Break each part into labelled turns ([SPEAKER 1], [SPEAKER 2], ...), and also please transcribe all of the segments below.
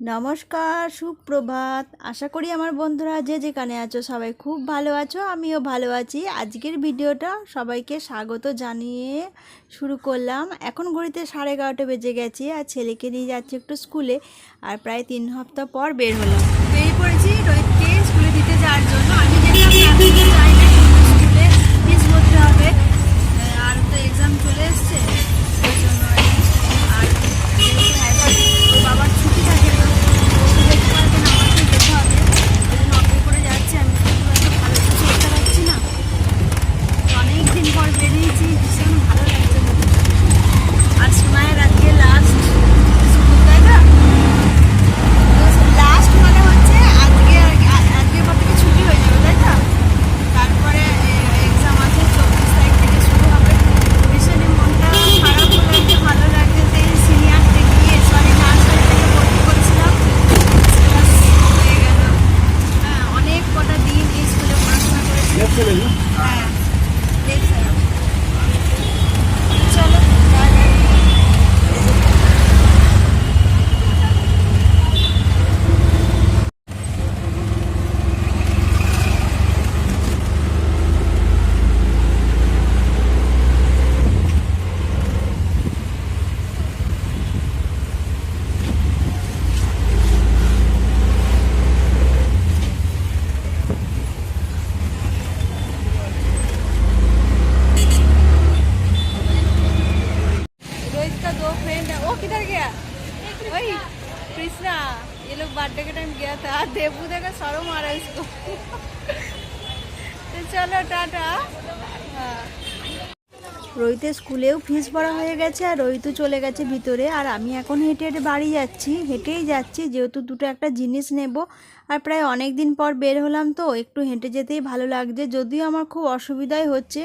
[SPEAKER 1] নমস্কার, সুপ্রভাত। আশা করি আমার বন্ধুরা যে যেখানে আছো সবাই খুব ভালো আছো, আমিও ভালো আছি। আজকের ভিডিওটা সবাইকে স্বাগত জানিয়ে শুরু করলাম। এখন ঘড়িতে সাড়ে এগারোটা বেজে গেছি আর ছেলেকে নিয়ে যাচ্ছি একটু স্কুলে আর প্রায় তিন সপ্তাহ পর বের হলাম। বেরিয়ে পড়েছি রোহিতকে স্কুলে দিতে যাওয়ার জন্য। कृष्णा ये लोग बर्थडे के टाइम गया था देवू देखा सरो मारा इसको तो चलो टाटा हाँ রোহিতের স্কুলেও ফিস ভরা হয়ে গেছে আর রোহিতও চলে গেছে ভিতরে। আর আমি এখন হেঁটে হেঁটে বাড়ি যাচ্ছি, হেঁটেই যাচ্ছি। যেহেতু দুটো একটা জিনিস নেব আর প্রায় অনেক দিন পর বের হলাম তো, একটু হেঁটে যেতেই ভালো লাগছে। যদিও আমার খুব অসুবিধাই হচ্ছে,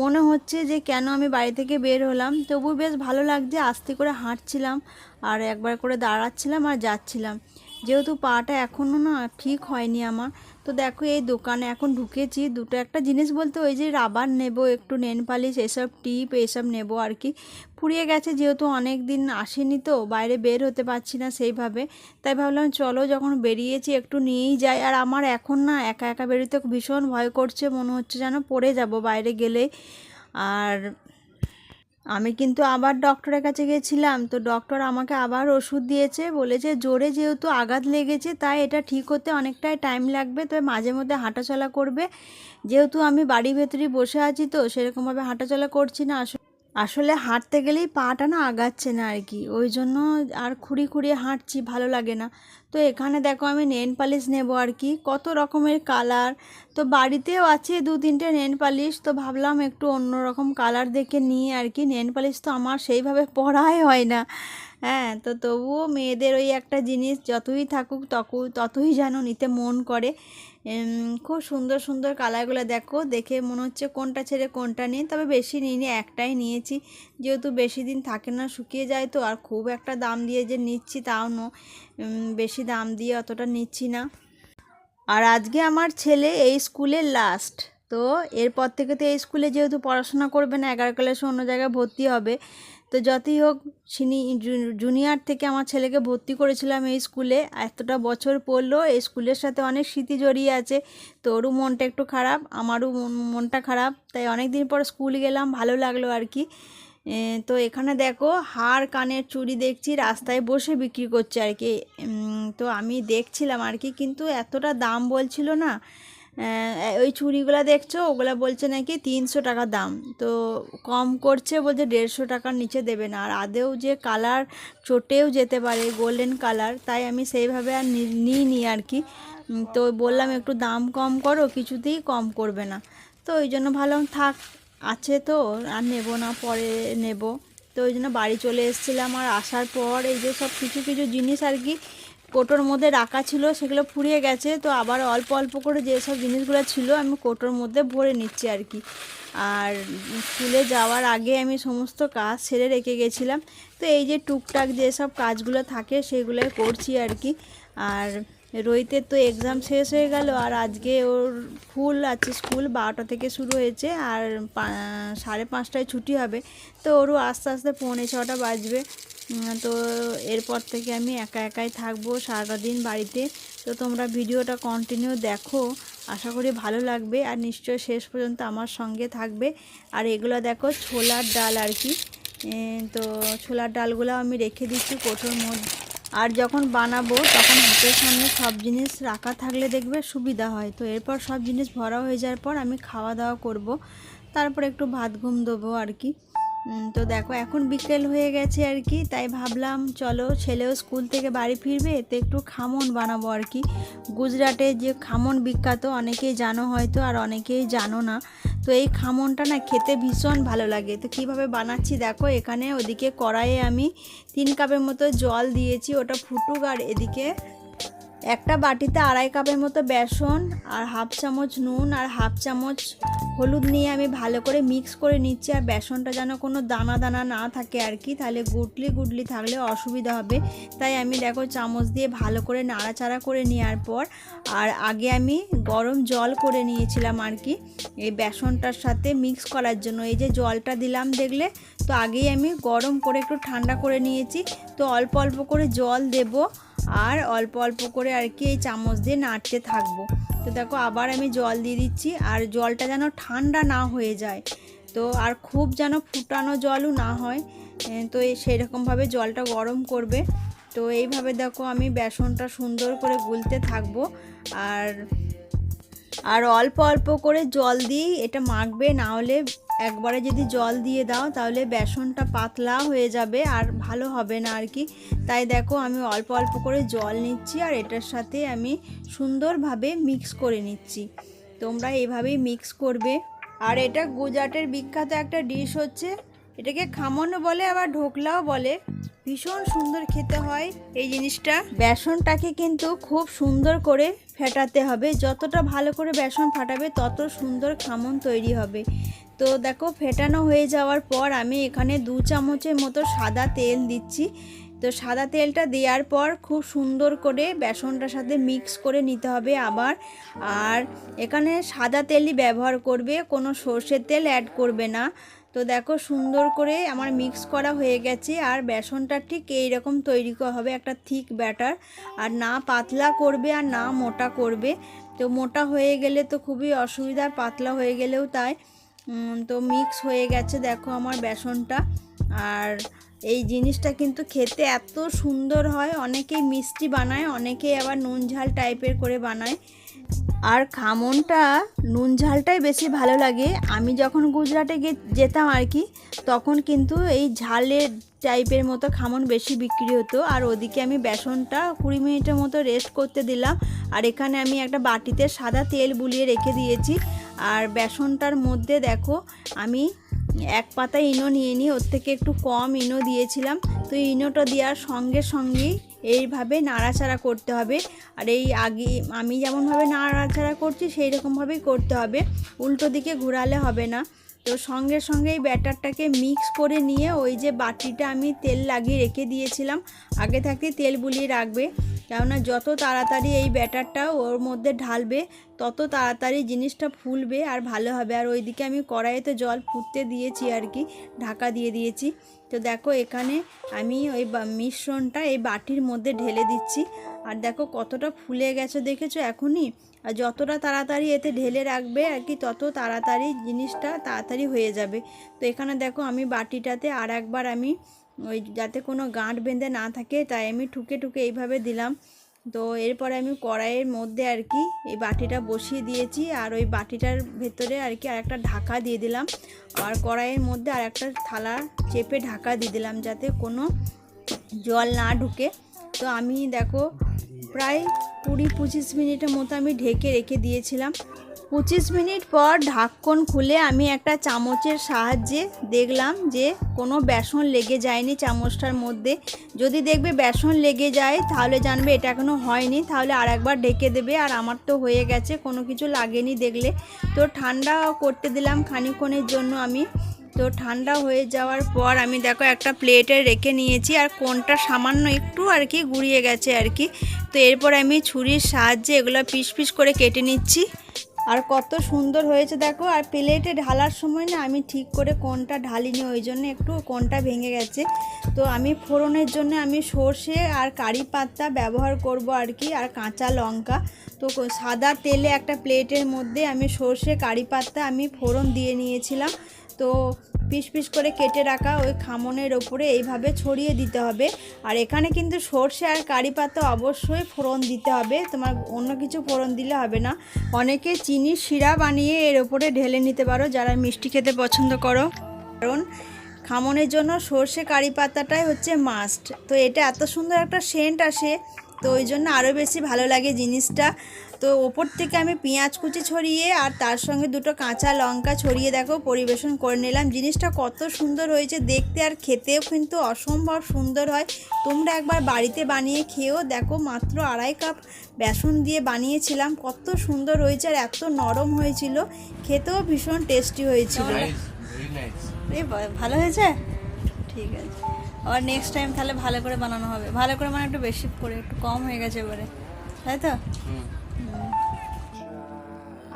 [SPEAKER 1] মনে হচ্ছে যে কেন আমি বাড়ি থেকে বের হলাম। তবু বেশ ভালো লাগছে, আস্তে করে হাঁটছিলাম আর একবার করে দাঁড়াচ্ছিলাম আর যাচ্ছিলাম। যেহেতু পাটা এখনও না ঠিক হয়নি আমার তো দেখো এই দোকানে এখন ঢুকেছি। দুটো একটা জিনিস বলতে ওই যে রাবার নেব, একটু নেন পালিশ, এসব টিপ, এসব নেব আর কি। ফুরিয়ে গেছে যেহেতু অনেক দিন আসেনি তো, বাইরে বের হতে পারছি না সেইভাবে। তাই ভাবলাম চলো যখন বেরিয়েছি একটু নিয়েই যাই। আর আমার এখন না একা একা বেরোতে ভীষণ ভয় করছে, মনে হচ্ছে যেন পড়ে যাব বাইরে গেলে আর আমি কিন্তু আবার ডক্টরের কাছে গেছিলাম, তো ডক্টর আমাকে আবার ওষুধ দিয়েছে, বলেছে জোরে যেহেতু আঘাত লেগেছে, তাই এটা ঠিক হতে অনেকটাই টাইম লাগবে, তবে মাঝে মধ্যে হাঁটাচলা করবে। যেহেতু আমি বাড়ির ভেতরেই বসে আছি, তো সেরকমভাবে হাঁটাচলা করছি না, আসলে আসলে হাঁটতে গেলেই পাটা না আগাচ্ছে না আর কি, ওই জন্য আর খুঁড়ি খুঁড়িয়ে হাঁটছি, ভালো লাগে না। তো এখানে দেখো আমি নেন পালিশ নেব আর কি। কত রকমের কালার। তো বাড়িতেও আছে দু তিনটে নেন পালিশ। তো ভাবলাম একটু অন্য রকম কালার দেখে নিয়ে আর কি। নেন পালিশ তো আমার সেইভাবে পড়াই হয় না। হ্যাঁ তো তবুও মেয়েদের ওই একটা জিনিস যতই থাকুক তত ততই যেন নিতে মন করে। খুব সুন্দর সুন্দর কালারগুলো দেখো। দেখে মনে হচ্ছে কোনটা ছেড়ে কোনটা নিই। তবে বেশি নিইনি, একটাই নিয়েছি। যেহেতু বেশি দিন থাকে না, শুকিয়ে যায় তো। আর খুব একটা দাম দিয়ে যে নিচ্ছি তাও নো বেশি দাম দিয়ে অতটা নিচ্ছি না। আর আজকে আমার ছেলে এই স্কুলের লাস্ট তো এরপর থেকে তো এই স্কুলে যেহেতু পড়াশোনা করবে না, এগারো ক্লাসে অন্য জায়গায় ভর্তি হবে। তো যতই হোক, সিনি জুনিয়র থেকে আমার ছেলেকে ভর্তি করেছিলাম এই স্কুলে। এতটা বছর পড়ল, এই স্কুলের সাথে অনেক স্মৃতি জড়িয়ে আছে। তো ওরও মনটা একটু খারাপ, আমারও মন- মনটা খারাপ। তাই অনেক দিন পর স্কুল গেলাম, ভালো লাগল আর কি। তো এখানে দেখো, হার কানের চুড়ি দেখছি, রাস্তায় বসে বিক্রি করছে আর কি। তো আমি দেখছিলাম আর কি, কিন্তু এতটা দাম বলছিল না। ওই চুড়িগুলো দেখছ? ওগুলা বলছে নাকি তিনশো টাকা দাম। তো কম করছে বলছে দেড়শো টাকার নিচে দেবে না। আর আদেও যে কালার চটেও যেতে পারে গোল্ডেন কালার, তাই আমি সেইভাবে আর নি- নিইনি আর কি। তো বললাম একটু দাম কম করো, কিছুতেই কম করবে না। তো ওই জন্য ভালো থাক, আছে তো, আর নেব না, পরে নেব। তো ওই জন্য বাড়ি চলে এসেছিলাম। আর আসার পর এই যে সব কিছু কিছু জিনিস আর কি কোটোর মধ্যে রাখা ছিল, সেগুলো ফুরিয়ে গেছে। তো আবার অল্প অল্প করে যেসব জিনিসগুলো ছিল, আমি কোটোর মধ্যে ভরে নিচ্ছি আর কি। আর স্কুলে যাওয়ার আগে আমি সমস্ত কাজ সেরে রেখে গেছিলাম। তো এই যে টুকটাক যেসব কাজগুলো থাকে, সেগুলোই করছি আর কি। আর রোহিতের তো এক্সাম শেষ হয়ে গেল, আর আজকে ওর ফুল আছে স্কুল বারোটা থেকে শুরু হয়েছে, আর সাড়ে পাঁচটায় ছুটি হবে। তো ওরও আস্তে আস্তে পৌনে ছটা বাজবে। তো এরপর থেকে আমি একা একাই থাকব সারাটা দিন বাড়িতে। তো তোমরা ভিডিওটা কন্টিনিউ দেখো, আশা করি ভালো লাগবে আর নিশ্চয় শেষ পর্যন্ত আমার সঙ্গে থাকবে। আর এগুলো দেখো ছোলার ডাল আর কি। তো ছোলার ডালগুলো আমি রেখে দিচ্ছি কোটোর মধ্যে। আর যখন বানাবো তখন হাতের সামনে সব জিনিস রাখা থাকলে দেখবে সুবিধা হয়। তো এরপর সব জিনিস ভরা হয়ে যাওয়ার পর আমি খাওয়া দাওয়া করব। তারপর একটু ভাত ঘুম দেবো আর কি। তো দেখো, এখন বিকেল হয়ে গেছে আর কি, তাই ভাবলাম চলো ছেলেও স্কুল থেকে বাড়ি ফিরবে, তো একটু খামন বানাবো আর কি। গুজরাটে যে খামন বিখ্যাত, অনেকেই জানো হয়তো, আর অনেকেই জানো না। তো এই খামনটা না খেতে ভীষণ ভালো লাগে। তো কীভাবে বানাচ্ছি দেখো, এখানে ওদিকে কড়াইয়ে আমি তিন কাপের মতো জল দিয়েছি, ওটা ফুটুক আর এদিকে একটা বাটিতে আড়াই কাপের মতো বেসন আর হাফ চামচ নুন আর হাফ চামচ হলুদ নিয়ে আমি ভালো করে মিক্স করে নিচ্ছি আর বেসনটা যেন কোনো দানা দানা না থাকে আর কি, তাহলে গুটলি গুটলি থাকলে অসুবিধা হবে। তাই আমি দেখো চামচ দিয়ে ভালো করে নাড়াচাড়া করে নেওয়ার পর আর আগে আমি গরম জল করে নিয়েছিলাম আর কি, এই বেসনটার সাথে মিক্স করার জন্য। এই যে জলটা দিলাম দেখলে তো আগেই আমি গরম করে একটু ঠান্ডা করে নিয়েছি। তো অল্প অল্প করে জল দেবো আর অল্প অল্প করে আর কি এই চামচ দিয়ে নাড়তে থাকব। তো দেখো আবার আমি জল দিয়ে দিচ্ছি আর জলটা যেন ঠান্ডা না হয়ে যায়। তো আর খুব যেন ফুটানো জলও না হয়। তো এই সেরকমভাবে জলটা গরম করবে। তো এইভাবে দেখো আমি বেসনটা সুন্দর করে গুলতে থাকব। আর আর অল্প অল্প করে জল দিই এটা মাখবে, না হলে একবারে যদি জল দিয়ে দাও তাহলে বেসনটা পাতলা হয়ে যাবে আর ভালো হবে না আর কি। তাই দেখো আমি অল্প অল্প করে জল নিচ্ছি আর এটার সাথে আমি সুন্দরভাবে মিক্স করে নিচ্ছি। তোমরা এভাবেই মিক্স করবে। আর এটা গুজরাটের বিখ্যাত একটা ডিশ হচ্ছে এটাকে খামনও বলে, আবার ঢোকলাও বলে। ভীষণ সুন্দর খেতে হয় এই জিনিসটা। বেসনটাকে কিন্তু খুব সুন্দর করে ফেটাতে হবে। যতটা ভালো করে বেসন ফাটাবে, তত সুন্দর খামন তৈরি হবে। তো দেখো, ফেটানো হয়ে যাওয়ার পর আমি এখানে দু চামচের মতো সাদা তেল দিচ্ছি। তো সাদা তেলটা দেওয়ার পর খুব সুন্দর করে বেসনটার সাথে মিক্স করে নিতে হবে আবার। আর এখানে সাদা তেলই ব্যবহার করবে, কোনো সর্ষের তেল অ্যাড করবে না। তো দেখো সুন্দর করে আমার মিক্স করা হয়ে গেছে, আর বেসনটা ঠিক এই রকম তৈরি হবে একটা থিক ব্যাটার আর না পাতলা করবে আর না মোটা করবে। তো মোটা হয়ে গেলে তো খুবই অসুবিধা, পাতলা হয়ে গেলেও তাই। তো মিক্স হয়ে গেছে দেখো আমার বেসনটা, আর এই জিনিসটা কিন্তু খেতে এত সুন্দর হয়। অনেকেই মিষ্টি বানায়, অনেকেই আবার নুন ঝাল টাইপের করে বানায়। আর খামনটা নুন ঝালটাই বেশি ভালো লাগে। আমি যখন গুজরাটে যেতাম আর কি, তখন কিন্তু এই ঝালের টাইপের মতো খামন বেশি বিক্রি হতো। আর ওদিকে আমি বেসনটা কুড়ি মিনিটের মতো রেস্ট করতে দিলাম। আর এখানে আমি একটা বাটিতে সাদা তেল বুলিয়ে রেখে দিয়েছি। আর বেসনটার মধ্যে দেখো, আমি এক পাতা ইনো নিয়ে নিই ওর থেকে একটু কম ইনো দিয়েছিলাম। তো ইনোটা দেওয়ার সঙ্গে সঙ্গেই এইভাবে নাড়াচাড়া করতে হবে। আর এই আগে আমি যেমনভাবে নাড়াচাড়া করছি সেই রকমভাবেই করতে হবে। উল্টো দিকে ঘোরালে হবে না। তো সঙ্গে সঙ্গে এই ব্যাটারটাকে মিক্স করে নিয়ে ওই যে বাটিটা আমি তেল লাগিয়ে রেখে দিয়েছিলাম, আগে থাকতে তেল বুলিয়ে রাখবে। কেননা যত তাড়াতাড়ি এই ব্যাটারটা ওর মধ্যে ঢালবে, তত তাড়াতাড়ি জিনিসটা ফুলবে আর ভালো হবে। আর ওইদিকে আমি কড়াইতে জল ফুটতে দিয়েছি আর কি, ঢাকা দিয়ে দিয়েছি। তো দেখো এখানে আমি ওই মিশ্রণটা এই বাটির মধ্যে ঢেলে দিচ্ছি। আর দেখো কতটা ফুলে গেছে দেখেছ এখনই? আর যতটা তাড়াতাড়ি এতে ঢেলে রাখবে আর কি, তত তাড়াতাড়ি জিনিসটা তাড়াতাড়ি হয়ে যাবে। তো এখানে দেখো আমি বাটিটাতে আর একবার আমি ওই যাতে কোনো গাঁট বেঁধে না থাকে, তাই আমি ঠুকে ঠুকে এইভাবে দিলাম। তো এরপরে আমি কড়াইয়ের মধ্যে আর কি এই বাটিটা বসিয়ে দিয়েছি আর ওই বাটিটার ভেতরে আর কি আর একটা ঢাকা দিয়ে দিলাম। আর কড়াইয়ের মধ্যে আর একটা থালা চেপে ঢাকা দিয়ে দিলাম যাতে কোনো জল না ঢুকে। তো আমি দেখো প্রায় কুড়ি পঁচিশ মিনিটের মতো আমি ঢেকে রেখে দিয়েছিলাম। পঁচিশ মিনিট পর ঢাক্কন খুলে আমি একটা চামচের সাহায্যে দেখলাম যে কোনো বেসন লেগে যায়নি চামচটার মধ্যে। যদি দেখবে বেসন লেগে যায়, তাহলে জানবে এটা এখনও হয়নি। তাহলে আর একবার ঢেকে দেবে, আর আমার তো হয়ে গেছে, কোনো কিছু লাগেনি দেখলে। তো ঠান্ডা করতে দিলাম খানিক্ষণের জন্য আমি। তো ঠান্ডা হয়ে যাওয়ার পর আমি দেখো একটা প্লেটে রেখে নিয়েছি, আর কোনটা সামান্য একটু আর কি গুড়িয়ে গেছে আর কি। তো এরপর আমি ছুরির সাহায্যে এগুলো পিস পিস করে কেটে নিচ্ছি। আর কত সুন্দর হয়েছে দেখো, আর প্লেটে ঢালার সময় না আমি ঠিক করে কোনটা ঢালিনি, ওই জন্য একটু কোনটা ভেঙে গেছে। তো আমি ফোড়নের জন্য আমি সর্ষে আর কারি পাতা ব্যবহার করব আর কি, আর কাঁচা লঙ্কা। তো সাদা তেলে একটা প্লেটের মধ্যে আমি সর্ষে কারি পাতা আমি ফোড়ন দিয়ে নিয়েছিলাম। তো পিস পিস করে কেটে রাখা ওই খামনের ওপরে এইভাবে ছড়িয়ে দিতে হবে। আর এখানে কিন্তু সর্ষে আর কারি পাতা অবশ্যই ফোড়ন দিতে হবে। তোমার অন্য কিছু ফোড়ন দিলে হবে না। অনেকে চিনির শিরা বানিয়ে এর ওপরে ঢেলে নিতে পারো, যারা মিষ্টি খেতে পছন্দ করো। কারণ খামনের জন্য সর্ষে কারি পাতাটাই হচ্ছে মাস্ট তো এটা এত সুন্দর একটা সেন্ট আসে, তো ওই জন্য আরও বেশি ভালো লাগে জিনিসটা। তো ওপর থেকে আমি পেঁয়াজ কুচি ছড়িয়ে আর তার সঙ্গে দুটো কাঁচা লঙ্কা ছড়িয়ে দেখো পরিবেশন করে নিলাম। জিনিসটা কত সুন্দর হয়েছে দেখতে আর খেতেও কিন্তু অসম্ভব সুন্দর হয়। তোমরা একবার বাড়িতে বানিয়ে খেয়েও দেখো মাত্র আড়াই কাপ বেসন দিয়ে বানিয়েছিলাম কত সুন্দর হয়েছে আর এত নরম হয়েছিল। খেতেও ভীষণ টেস্টি হয়েছিল। ভালো হয়েছে? ঠিক আছে। আবার নেক্সট টাইম তাহলে ভালো করে বানানো হবে। ভালো করে মানে একটু বেশি করে একটু কম হয়ে গেছে এবারে। তাই তো?
[SPEAKER 2] হুম।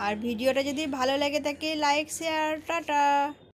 [SPEAKER 1] আর ভিডিওটা যদি ভালো লাগে থাকে লাইক শেয়ার টাটা।